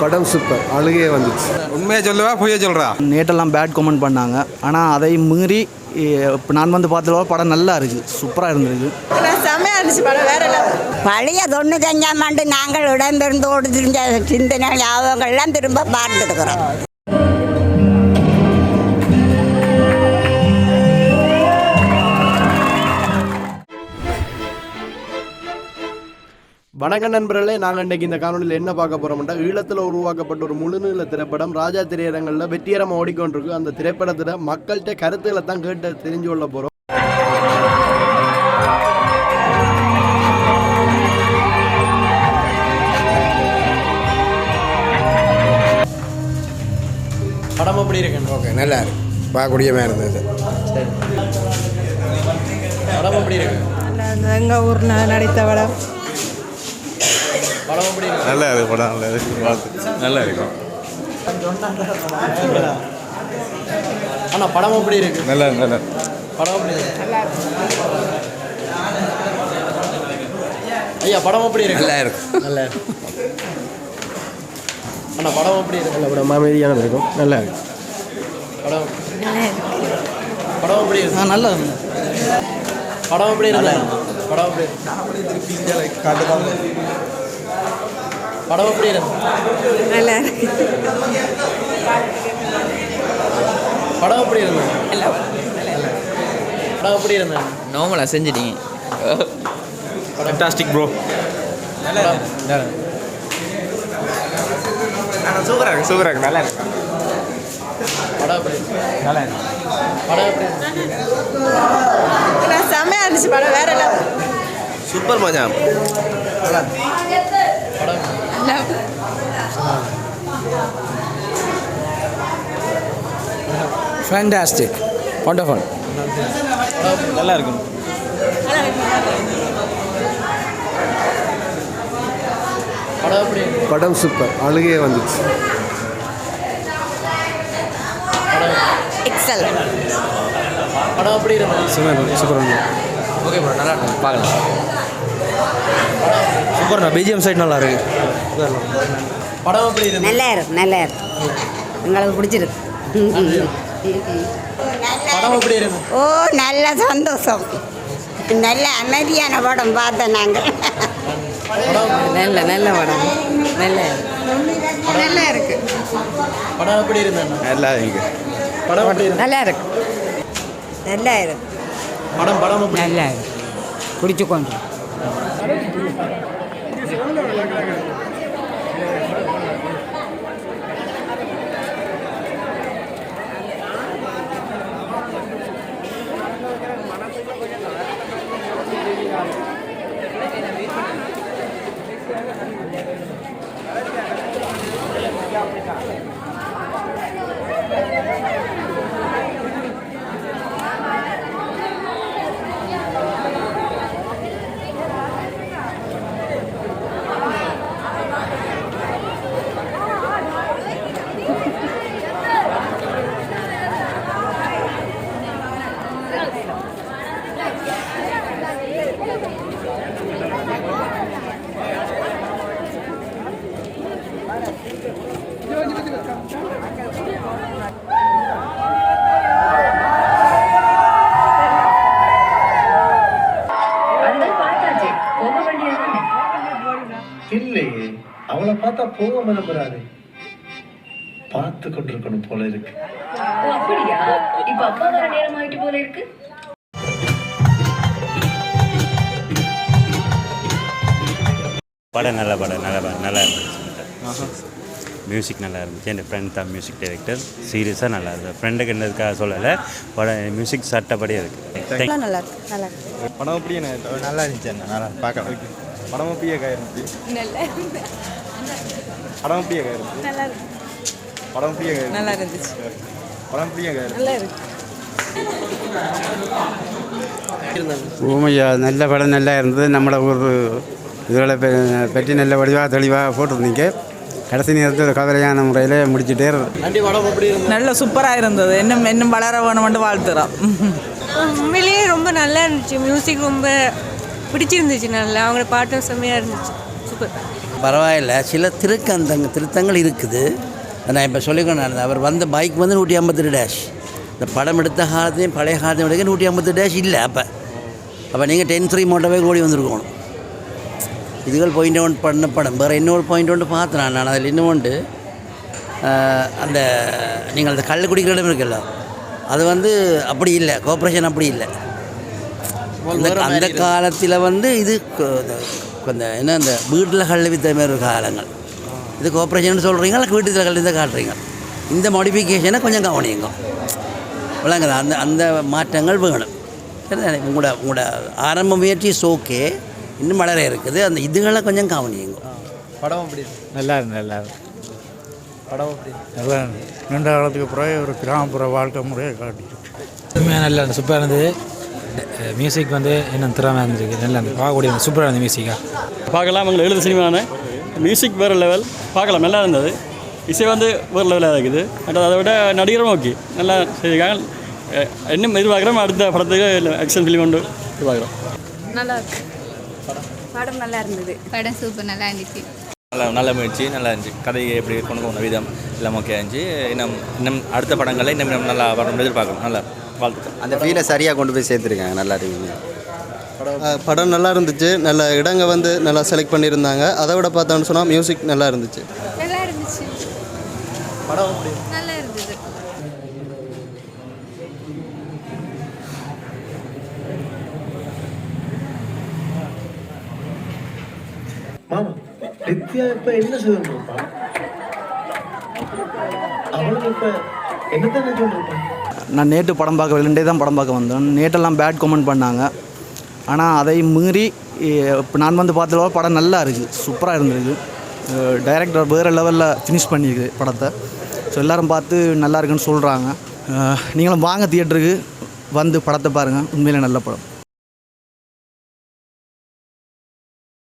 படம் சூப்பர் அழுகையே வந்துச்சு. உண்மையை சொல்லுவா பொய்ய சொல்கிறா நேட்டெல்லாம் பேட் கமெண்ட் பண்ணாங்க. ஆனால் அதை மீறி இப்போ நான் வந்து பார்த்ததோட படம் நல்லா இருக்குது சூப்பராக இருந்திருக்கு செம்மையா இருந்துச்சு படம். வேற level. பழைய தொண்ணூத்தஞ்சாம் ஆண்டு நாங்கள் இடம்பெயர்ந்து ஓடி திரிஞ்ச சிந்தனை ஞாபகங்கள்லாம் திரும்ப பார்த்துருக்குறோம் வணக்கம் நண்பர்களே நாங்கள் இன்றைக்கி இந்த காணொலியில் என்ன பார்க்க போகிறோம்னா ஈழத்தில் உருவாக்கப்பட்ட ஒரு முழுநீள திரைப்படம் ராஜா திரையரங்களில் வெற்றிகரமாக ஓடிக்கொண்டிருக்கு அந்த திரைப்படத்தில் மக்கள்கிட்ட கருத்துக்களை தான் கேட்டு தெரிஞ்சு கொள்ள போகிறோம் படம் எப்படி இருக்கு ஓகே நல்லா இருக்கு. பார்க்கக்கூடிய மாதிரி இருந்தது படம் எப்படி இருக்கு? எங்க ஊர் நடித்த படம். நல்லா இருக்கு படம் நல்லா இருக்கு. பார்த்து நல்லா இருக்கும் ஆனால் படம் எப்படி இருக்கு? நல்லா நல்லா படம் எப்படி இருக்கு? ஐயா படம் எப்படி இருக்கு? நல்லா இருக்கு. நல்லா இருக்கு. ஆனால் படம் எப்படி இருக்கு? நல்ல படம் அமைதியான இருக்கும் நல்லா இருக்கு. படம் படம் எப்படி இருக்கு? ஆ நல்லா படம் எப்படி இருக்கு? படம் எப்படி இருக்கு? படம் எப்படி இருக்கு? நல்லா இருக்கு. படம் எப்படி இருக்கு? படம் எப்படி இருந்தா நார்மலாக செஞ்சிட்டீங்க. ஃபண்டாஸ்டிக் ப்ரோ சூப்பராக இருக்கு. சூப்பராக இருக்கு. நல்லா இருக்கு. படம் எப்படி இருக்கு? நல்லா இருக்கு. படம் எப்படி இருக்கு? ஆனா செம்மையா இருந்துச்சு படம் வேற. சூப்பர் மஜா ஃபேண்டாஸ்டிக் ஒண்டர்ஃபுல் நல்லா இருக்கும் படம் சூப்பர் அழுகையே வந்துச்சு. எக்ஸல் படம் இருக்கு சூப்பர் சூப்பர் ஓகே ப்ரோ நல்லா இருக்கும். பார்க்கலாம். சூப்பர்ண்ணா பிஜிஎம் சைட் நல்லா இருக்கு. படம் எப்படி இருக்கு நல்லா இருக்கு நல்லா இருக்கு எங்களுக்கு பிடிச்சிருக்கு. படம் எப்படி இருக்கு ஓ நல்ல சந்தோஷம். நல்ல அமைதியான படம் பார்த்தோம் நாங்கள். நல்ல நல்ல படம். நல்ல. நல்லா இருக்கு படம் எப்படி இருந்தா நல்லா இருக்கு படம் எப்படி இருக்கு நல்லா இருக்கு நல்லா இருக்கு படம் படம் நல்லா இருக்கு பிடிச்சு கொண்டு Yeah. போக விரும்புறாரு பார்த்து கொண்டிருக்கணும் போல இருக்கு. ஓ அப்படியா? இப்ப அப்பா வர நேரம் ஆயிட்டு போல இருக்கு. படம் நல்ல படம் நல்ல படம் நல்லா இருந்துச்சு. மியூசிக் நல்லா இருந்துச்சு. என் ஃப்ரெண்ட் தான் மியூசிக் டைரக்டர் சீரியஸாக நல்லா இருந்தது. ஃப்ரெண்டுக்கு என்னதுக்காக சொல்லலை. படம் மியூசிக் சட்டப்படி இருக்குது நல்லா இருக்கு. நல்லா இருக்கு. படம் அப்படியே நல்லா இருந்துச்சு நல்லா பார்க்கலாம். படம் அப்படியே இருந்துச்சு படம் அப்படியே இருந்துச்சு நல்லா இருக்கு? படம் அப்படியே நல்லா இருந்துச்சு. படம் அப்படியே நல்லா இருக்கு. ஊமையா நல்ல படம் நல்லா இருந்தது. நம்மளோட ஊர் இதுகளை பற்றி நல்ல வடிவாக தெளிவாக போட்டிருந்தீங்க. கடைசி நேரத்தில் கவலையான முறையில் முடிச்சுட்டே நல்ல சூப்பராக இருந்தது. இன்னும் இன்னும் வளர வேணுமென்று வாழ்த்துறோம். உண்மையிலேயே ரொம்ப நல்லா இருந்துச்சு. மியூசிக் ரொம்ப பிடிச்சிருந்துச்சு நல்லா. அவங்க பாட்டும் செம்மையா இருந்துச்சு. சூப்பர் பரவாயில்ல. சில திருக்கந்தங்க திருத்தங்கள் இருக்குது. நான் இப்போ சொல்லிக்கணும் அவர் வந்த பைக் வந்து நூற்றி ஐம்பத்தெட்டு டேஷ் இந்த படம் எடுத்த காலத்தையும் பழைய காலத்தையும் எடுக்க நூற்றி ஐம்பத்தெட்டு டேஷ் இல்லை அப்போ. அப்போ நீங்கள் டென் த்ரீ மோட்டோவே ஓடி வந்திருக்கணும். இதுகள் பாயிண்ட் ஒன் பண்ண படம். வேறு இன்னொரு பாயிண்ட் ஒன்று பார்த்தேன் நான். அதில் இன்னும் உண்டு. அந்த நீங்கள் அந்த கல் குடிக்கிற இடம் இருக்குல்ல? அது வந்து அப்படி இல்லை. கோஆப்ரேஷன் அப்படி இல்லை. அந்த காலத்தில் வந்து இது கொ- இந்த- இந்த என்ன இந்த வீட்டில் கல் வித்த மாதிரி ஒரு காலங்கள் இது கோஆப்ரேஷன் சொல்கிறீங்க இல்லை வீட்டில் கல் வித்த காட்டுறீங்க இந்த மாடிஃபிகேஷனை கொஞ்சம் கவனியுங்க விளங்குதா அந்த அந்த மாற்றங்கள் வேணும் சரிதானே உங்களோட உங்களோட ஆரம்ப முயற்சி ஓகே இன்னும் வளர இருக்குது அந்த இதுகளை கொஞ்சம் கவனியுங்க படம் அப்படி நல்லா இருந்து நல்லா இருந்து படம் அப்படி நல்லா இருந்து நீண்ட காலத்துக்கு பிறகு ஒரு கிராமப்புற வாழ்க்கை முறையை காட்டி உண்மையாக நல்லா இருந்தது சூப்பராக இருந்தது மியூசிக் வந்து இன்னும் திறமை இருந்திருக்கு நல்லா இருந்தது பார்க்கக்கூடிய சூப்பராக இருந்தது மியூசிக்காக பார்க்கலாம். எங்களை எழுத சினிமான மியூசிக் வேறு லெவல் பார்க்கலாம். நல்லா இருந்தது. இசை வந்து வேறு லெவலாக இருக்குது. பட் அதை விட நடிகரும் ஓகே நல்லா செய்திருக்காங்க. இன்னும் எதிர்பார்க்குறோம். அடுத்த படத்துக்கு ஆக்ஷன் ஃபிலிம் உண்டு எதிர்பார்க்குறோம். நல்லா இருக்கு. படம் நல்லா இருந்தது. படம் சூப்பர் நல்லா இருந்துச்சு. நல்ல நல்ல முயற்சி. நல்லா இருந்துச்சு. கதையை எப்படி கொண்டு போன விதம் எல்லாம் ஓகே இருந்துச்சு. இன்னும் இன்னும் அடுத்த படங்களில் இன்னும் இன்னும் நல்லா படம் எதிர்பார்க்கலாம் நல்லா. வாழ்த்துக்கள். அந்த ஃபீலை சரியாக கொண்டு போய் சேர்த்துருக்காங்க நல்லா இருக்குங்க. படம் நல்லா இருந்துச்சு. நல்ல இடங்க வந்து நல்லா செலக்ட் பண்ணியிருந்தாங்க. அதை விட பார்த்தோன்னு சொன்னால் மியூசிக் நல்லா இருந்துச்சு. நல்லா இருந்துச்சு. படம் நல்லா இருந்தது. மாமா நித்யா இப்ப என்ன செய்து இருப்பான் அவளுக்கு இப்ப என்னதான் நினைச்சு இருப்பான் நான் நேற்று படம் பார்க்க வெளிண்டே தான் படம் பார்க்க வந்தேன். நேற்றெல்லாம் பேட் கமெண்ட் பண்ணாங்க. ஆனால் அதை மீறி இப்போ நான் வந்து பார்த்ததோட படம் நல்லா இருக்குது சூப்பராக இருந்திருக்கு. டைரக்டர் வேறு லெவலில் ஃபினிஷ் பண்ணியிருக்கு படத்தை. ஸோ எல்லோரும் பார்த்து நல்லா இருக்குன்னு சொல்கிறாங்க நீங்களும் வாங்க தியேட்டருக்கு வந்து படத்தை பாருங்கள் உண்மையிலே நல்ல படம்.